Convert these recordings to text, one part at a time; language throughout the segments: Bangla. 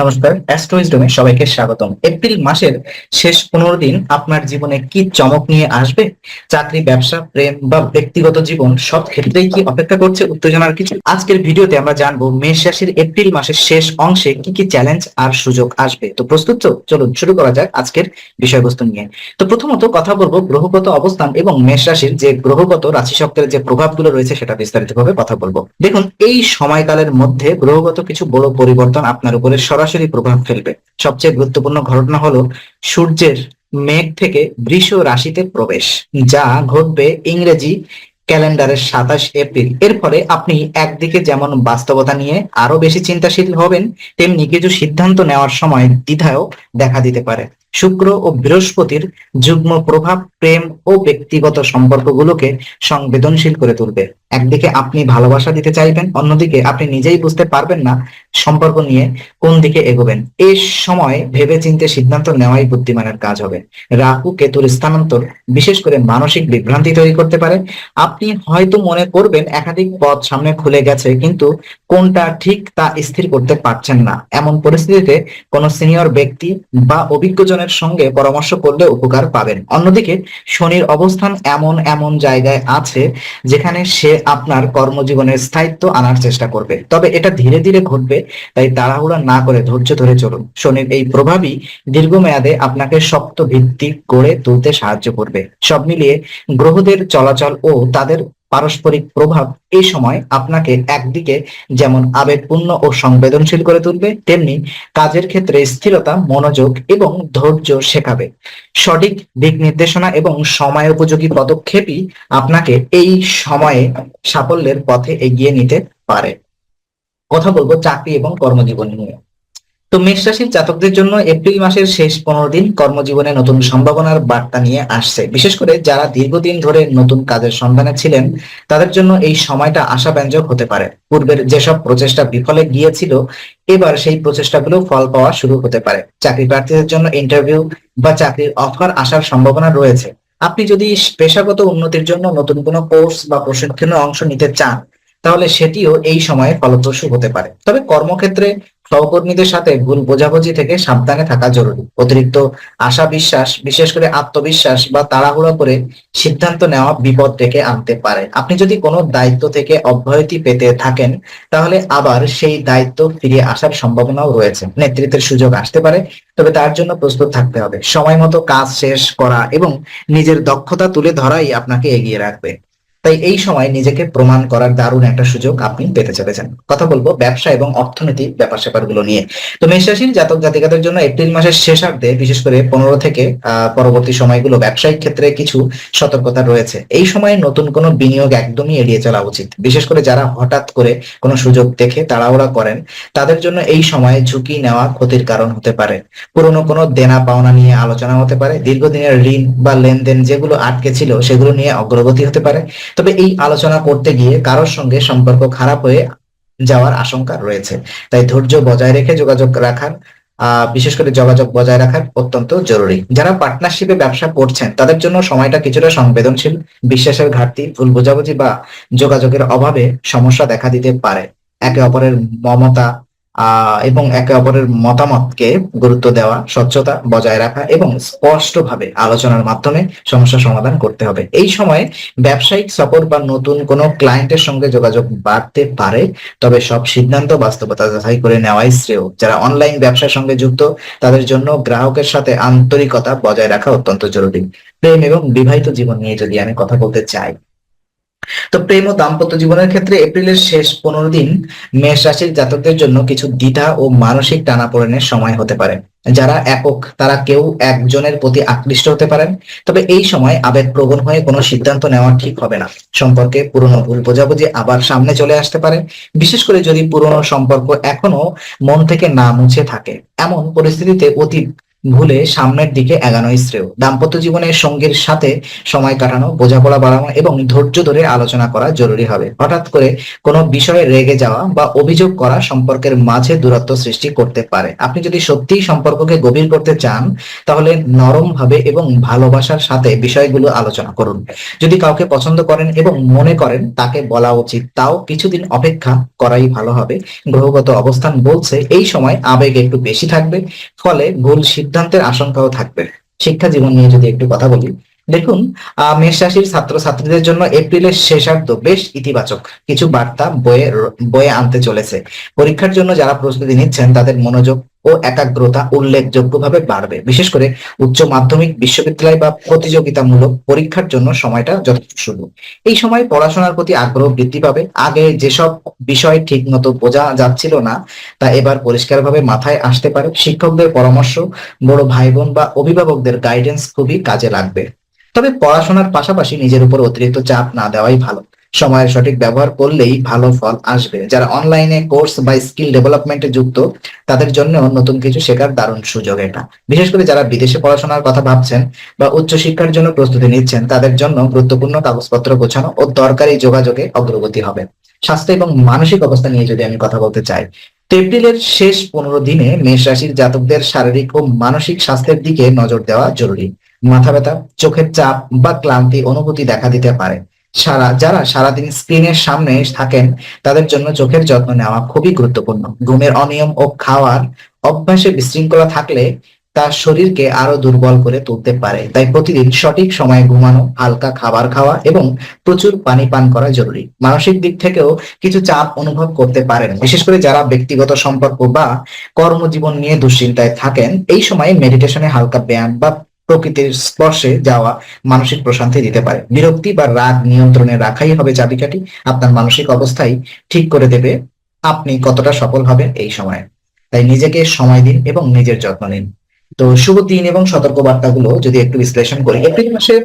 নমস্কার অ্যাস্ট্রোইজডমে সবাইকে স্বাগতম। এপ্রিল মাসের শেষ পনেরো দিন আপনার জীবনে কি চমক নিয়ে আসবে? চাকরি, ব্যবসা, প্রেম বা ব্যক্তিগত জীবন সব ক্ষেত্রেই কি অপেক্ষা করছে? উত্তেজনার কিছু? আজকের ভিডিওতে আমরা জানব মেষ রাশির এপ্রিল মাসের শেষ অংশে কি কি চ্যালেঞ্জ আর সুযোগ আসবে। তো প্রস্তুত তো? চলুন শুরু করা যাক আজকের বিষয়বস্তু নিয়ে। তো প্রথমত কথা বলব গ্রহগত অবস্থান এবং মেষ রাশির যে গ্রহগত রাশিচক্রের যে প্রভাবগুলো রয়েছে সেটা বিস্তারিতভাবে কথা বলব। দেখুন, এই সময়কালের মধ্যে গ্রহগত কিছু বড় পরিবর্তন আপনার উপরে সরাসরি প্রভাব ফেলবে। সবচেয়ে গুরুত্বপূর্ণ ঘটনা হলো সূর্যের মেঘ থেকে বৃষ রাশিতে প্রবেশ, যা ঘটবে ইংরেজি ক্যালেন্ডারের সাতাশ এপ্রিল। এর ফলে আপনি একদিকে যেমন বাস্তবতা নিয়ে আরও বেশি চিন্তাশীল হবেন, তেমনি কিছু সিদ্ধান্ত নেওয়ার সময় দ্বিধায়ও দেখা দিতে পারে। শুক্র ও বৃহস্পতির যুগ্ম প্রভাব, প্রেম ও ব্যক্তিগত সম্পর্কগুলোকে সংবেদনশীল করে তুলবে। একদিকে আপনি ভালোবাসা দিতে চাইবেন, অন্যদিকে আপনি নিজেই বুঝতে পারবেন না সম্পর্ক নিয়ে কোন দিকে এগোবেন। এই সময় ভেবে চিন্তে সিদ্ধান্ত নেওয়াই বুদ্ধিমানের কাজ হবে। রাহু কেতুর স্থানান্তর বিশেষ করে মানসিক বিভ্রান্তি তৈরি করতে পারে। আপনি হয়তো মনে করবেন একাধিক পথ সামনে খুলে গেছে, কিন্তু কোনটা ঠিক তা স্থির করতে পারছেন না। এমন পরিস্থিতিতে কোন সিনিয়র ব্যক্তি বা অভিজ্ঞজনের সঙ্গে পরামর্শ করলে উপকার পাবেন। অন্যদিকে, শনির অবস্থান এমন এমন জায়গায় আছে যেখানে সে আপনার কর্মজীবনের স্থায়িত্ব আনার চেষ্টা করবে। তবে এটা ধীরে ধীরে ঘটবে, তাই তাড়াহুড়া না করে ধৈর্য ধরে চলুন। শনির এই প্রভাবই দীর্ঘমেয়াদে আপনাকে শক্ত ভিত্তি গড়ে তুলতে সাহায্য করবে। সব মিলিয়ে গ্রহদের চলাচল ও তাদের পারস্পরিক প্রভাব এই সময় আপনাকে একদিকে যেমন আবেগপূর্ণ ও সংবেদনশীল করে তুলবে, তেমনি কাজের ক্ষেত্রে স্থিরতা, মনোযোগ এবং ধৈর্য শেখাবে। সঠিক দিক নির্দেশনা এবং সময় উপযোগী পদক্ষেপই আপনাকে এই সময়ে সাফল্যের পথে এগিয়ে নিতে পারে। কথা বলব চাকরি এবং কর্মজীবন নিয়ে। তো মেষ রাশির জাতকদের জন্য এপ্রিল মাসের শেষ পনেরো দিন কর্মজীবনে নতুন সম্ভাবনার বার্তা নিয়ে আসছে। বিশেষ করে যারা দীর্ঘদিন ধরে নতুন কাজের সন্ধানে ছিলেন, তাদের জন্য এই সময়টা আশাব্যঞ্জক হতে পারে। পূর্বের যেসব প্রচেষ্টা বিফলে গিয়েছিল, এবার সেই প্রচেষ্টাগুলো ফল পাওয়া শুরু হতে পারে। চাকরি প্রার্থীদের জন্য ইন্টারভিউ বা চাকরির অফার আসার সম্ভাবনা রয়েছে। আপনি যদি পেশাগত উন্নতির জন্য নতুন কোনো কোর্স বা প্রশিক্ষণে অংশ নিতে চান, তাহলে সেটিও এই সময়ে ফলপ্রসূ হতে পারে। তবে কর্মক্ষেত্রে সহকর্মীদের সাথে ভুল বোঝাবুঝি থেকে সাবধানে থাকা জরুরি। অতিরিক্ত আশা বিশ্বাস, বিশেষ করে আত্মবিশ্বাস বা তাড়াহুড়া করে সিদ্ধান্ত নেওয়া বিপদ ডেকে আনতে পারে। আপনি যদি কোনো দায়িত্ব থেকে অব্যাহতি পেতে থাকেন, তাহলে আবার সেই দায়িত্ব ফিরে আসার সম্ভাবনাও রয়েছে। নেতৃত্বের সুযোগ আসতে পারে, তবে তার জন্য প্রস্তুত থাকতে হবে। সময় মতো কাজ শেষ করা এবং নিজের দক্ষতা তুলে ধরাই আপনাকে এগিয়ে রাখবে। তাই এই সময় নিজেকে প্রমাণ করার দারুণ একটা সুযোগ আপনি পেতে চলেছেন। কথা বলব ব্যবসা এবং অর্থনীতি ব্যাপার স্যাপারগুলো নিয়ে। তো মেষরাশির জাতক জাতিকাদের জন্য এপ্রিল মাসের শেষার্ধে বিশেষ করে পনেরো থেকে পরবর্তী সময়গুলো ব্যবসায়িক ক্ষেত্রে কিছু সতর্কতা রয়েছে। এই সময়ে নতুন কোনো বিনিয়োগ একদমই এড়িয়ে চলা উচিত। বিশেষ করে যারা হঠাৎ করে কোনো সুযোগ দেখে তাড়াহুড়া করেন, তাদের জন্য এই সময়ে ঝুঁকি নেওয়া ক্ষতির কারণ হতে পারে। পুরনো কোনো দেনা পাওনা নিয়ে আলোচনা হতে পারে। দীর্ঘদিনের ঋণ বা লেনদেন যেগুলো আটকে ছিল, সেগুলো নিয়ে অগ্রগতি হতে পারে। তবে এই আলোচনা করতে গিয়ে কারোর সঙ্গে সম্পর্ক খারাপ হয়ে যাওয়ার আশঙ্কা রয়েছে। তাই ধৈর্য বজায় রেখে যোগাযোগ রাখার বিশেষ করে যোগাযোগ বজায় রাখার অত্যন্ত জরুরি। যারা পার্টনারশিপে ব্যবসা করছেন, তাদের জন্য সময়টা কিছুটা সংবেদনশীল, বিশ্বাসের ঘাটতি, ভুল বোঝাবুঝি বা যোগাযোগের অভাবে সমস্যা দেখা দিতে পারে। একে অপরের মমতা এবং একে অপরের মতামতকে গুরুত্ব দেওয়া, স্বচ্ছতা বজায় রাখা এবং স্পষ্টভাবে আলোচনার মাধ্যমে সমস্যা সমাধান করতে হবে। এই সময়ে ব্যবসায়িক সফর বা নতুন কোনো ক্লায়েন্টের সঙ্গে যোগাযোগ বাড়তে পারে, তবে সব সিদ্ধান্ত বাস্তবতা যাচাই করে নেওয়াই শ্রেয়। যারা অনলাইন ব্যবসার সঙ্গে যুক্ত, তাদের জন্য গ্রাহকের সাথে আন্তরিকতা বজায় রাখা অত্যন্ত জরুরি। প্রেম এবং বিবাহিত জীবন নিয়ে যদি আমি কথা বলতে চাই তো প্রেম ও দাম্পত্য জীবনের ক্ষেত্রে এপ্রিলের শেষ পনেরো দিন মেষ রাশির জাতকদের জন্য কিছু দ্বিধা ও মানসিক টানাপোড়েনের সময় হতে পারে। যারা একক, তারা কেউ একজনের প্রতি আকৃষ্ট হতে পারেন। তবে এই সময় আবেগ প্রবণ হয়ে কোনো সিদ্ধান্ত নেওয়া ঠিক হবে না। সম্পর্কে পুরনো ভুল বোঝাবুঝি আবার সামনে চলে আসতে পারে। বিশেষ করে যদি পুরনো সম্পর্ক এখনও মন থেকে না মুছে থাকে, এমন পরিস্থিতিতে অতি ভুলে সামনের দিকে এগানোই শ্রেয়। দাম্পত্য জীবনের সঙ্গীর সাথে সময় কাটানো, বোঝাপড়া বাড়ানো এবং ধৈর্য ধরে আলোচনা করা জরুরি হবে। হঠাৎ করে কোনো বিষয়ে রেগে যাওয়া বা অভিযোগ করা সম্পর্কের মাঝে দূরত্ব সৃষ্টি করতে পারে। আপনি যদি সত্যিই সম্পর্ককে গভীর করতে চান, তাহলে নরম ভাবে এবং ভালোবাসার সাথে বিষয়গুলো আলোচনা করুন। যদি কাউকে পছন্দ করেন এবং মনে করেন তাকে বলা উচিত, তাও কিছুদিন অপেক্ষা করাই ভালো হবে। গ্রহগত অবস্থান বলছে, এই সময় আবেগ একটু বেশি থাকবে, ফলে ভুল সিদ্ধান্তের আশঙ্কাও থাকবে। শিক্ষা জীবন নিয়ে যদি একটু কথা বলি দেখুন মেষ রাশির ছাত্র ছাত্রীদের জন্য এপ্রিলের শেষার্ধ বেশ ইতিবাচক। কিছু বার্তা বয়ে বয়ে আনতে চলেছে। পরীক্ষার জন্য যারা প্রস্তুতি নিচ্ছেন, তাদের মনোযোগ ও একাগ্রতা উল্লেখযোগ্যভাবে বাড়বে। বিশেষ করে উচ্চ মাধ্যমিক, বিশ্ববিদ্যালয় বা প্রতিযোগিতামূলক পরীক্ষার জন্য সময়টা যথেষ্ট শুরু এই সময় পড়াশোনার প্রতি আগ্রহ বৃদ্ধি পাবে। আগে যেসব বিষয় ঠিক মতো বোঝা যাচ্ছিল না, তা এবার পরিষ্কারভাবে মাথায় আসতে পারে। শিক্ষকদের পরামর্শ, বড় ভাই বোন বা অভিভাবকদের গাইডেন্স খুবই কাজে লাগবে। তবে পড়াশোনার পাশাপাশি নিজের উপর অতিরিক্ত চাপ না দেওয়াই ভালো। সময়ের সঠিক ব্যবহার করলেই ভালো ফল আসবে। যারা অনলাইনে কোর্স বা স্কিল ডেভেলপমেন্টে যুক্ত, তাদের জন্য নতুন কিছু শেখার দারুণ সুযোগ এটা। বিশেষ করে যারা বিদেশে পড়াশোনার কথা ভাবছেন বা উচ্চশিক্ষার জন্য প্রস্তুতি নিচ্ছেন, তাদের জন্য গুরুত্বপূর্ণ কাগজপত্র গোছানো ও দরকারি যোগাযোগে অগ্রগতি হবে। স্বাস্থ্য এবং মানসিক অবস্থা নিয়ে যদি আমি কথা বলতে চাই এপ্রিলের শেষ পনেরো দিনে মেষ রাশির জাতকদের শারীরিক ও মানসিক স্বাস্থ্যের দিকে নজর দেওয়া জরুরি। মাথা ব্যথা, চোখের চাপ বা ক্লান্তি, অনুভূতি দেখা দিতে পারে। সারা, যারা সারাদিন স্ক্রিনের সামনে থাকেন, তাদের জন্য চোখের যত্ন নেওয়া খুবই গুরুত্বপূর্ণ। ঘুমের অনিয়ম ও খাওয়ার অভ্যাসে বিশৃঙ্খলা থাকলে তার শরীরকে আরও দুর্বল করে তুলতে পারে। তাই প্রতিদিন সঠিক সময়ে ঘুমানো, হালকা খাবার খাওয়া এবং প্রচুর পানি পান করা জরুরি। মানসিক দিক থেকেও কিছু চাপ অনুভব করতে পারেন। বিশেষ করে যারা ব্যক্তিগত সম্পর্ক বা কর্মজীবন নিয়ে দুশ্চিন্তায় থাকেন, এই সময় মেডিটেশনে হালকা ব্যায়াম বা প্রকৃতির স্পর্শে যাওয়া মানসিক প্রশান্তি দিতে পারে। বিরক্তি বা রাগ নিয়ন্ত্রণে রাখাই হবে চাবিকাঠি। আপনার মানসিক অবস্থাই ঠিক করে দেবে আপনি কতটা সফল হবেন এই সময়ে। তাই নিজেকে সময় দিন এবং নিজের যত্ন নিন। তো শুভ দিন এবং সতর্ক বার্তাগুলো যদি একটু বিশ্লেষণ করি, এপ্রিল মাসের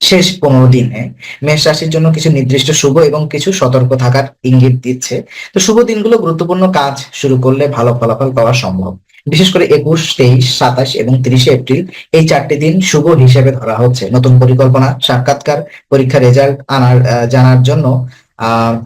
শেষ পনেরো দিনে মেষ রাশির জন্য কিছু নির্দিষ্ট শুভ এবং কিছু সতর্ক থাকার ইঙ্গিত দিচ্ছে। তো শুভ দিনগুলো গুরুত্বপূর্ণ কাজ শুরু করলে ভালো ফলাফল পাওয়া সম্ভব। বিশেষ করে একুশ, তেইশ, সাতাশ এবং তিরিশে এপ্রিল এই চারটি দিন শুভ হিসেবে ধরা হচ্ছে। নতুন পরিকল্পনা, সাক্ষাৎকার, পরীক্ষা রেজাল্ট আনার জানার জন্য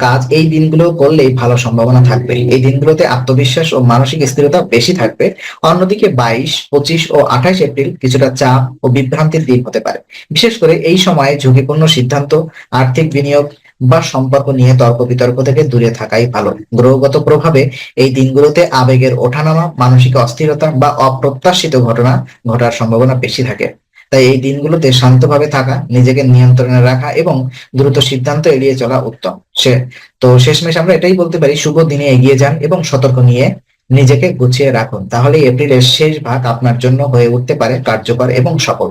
কাজ এই দিনগুলো করলেই ভালো সম্ভাবনা থাকবে। এই দিনগুলোতে আত্মবিশ্বাস ও মানসিক স্থিরতা বেশি থাকবে। অন্যদিকে বাইশ, পঁচিশ ও আঠাশ এপ্রিল কিছুটা চাপ ও বিভ্রান্তির দিন হতে পারে। বিশেষ করে এই সময়ে ঝুঁকিপূর্ণ সিদ্ধান্ত, আর্থিক বিনিয়োগ বা সম্পর্ক নিয়ে তর্ক বিতর্ক থেকে দূরে থাকাই ভালো। গ্রহগত প্রভাবে এই দিনগুলোতে আবেগের ওঠানামা, মানসিক অস্থিরতা বা অপ্রত্যাশিত ঘটনা ঘটার সম্ভাবনা বেশি থাকে। তাই এই দিনগুলোতে শান্তভাবে থাকা, নিজেকে নিয়ন্ত্রণে রাখা এবং দ্রুত সিদ্ধান্ত এড়িয়ে চলা উত্তম। সে, তো শেষমেশ আমরা এটাই বলতে পারি, শুভ দিনে এগিয়ে যান এবং সতর্ক নিয়ে নিজেকে গুছিয়ে রাখুন। তাহলে এপ্রিলের শেষ ভাগ আপনার জন্য হয়ে উঠতে পারে কার্যকর এবং সফল।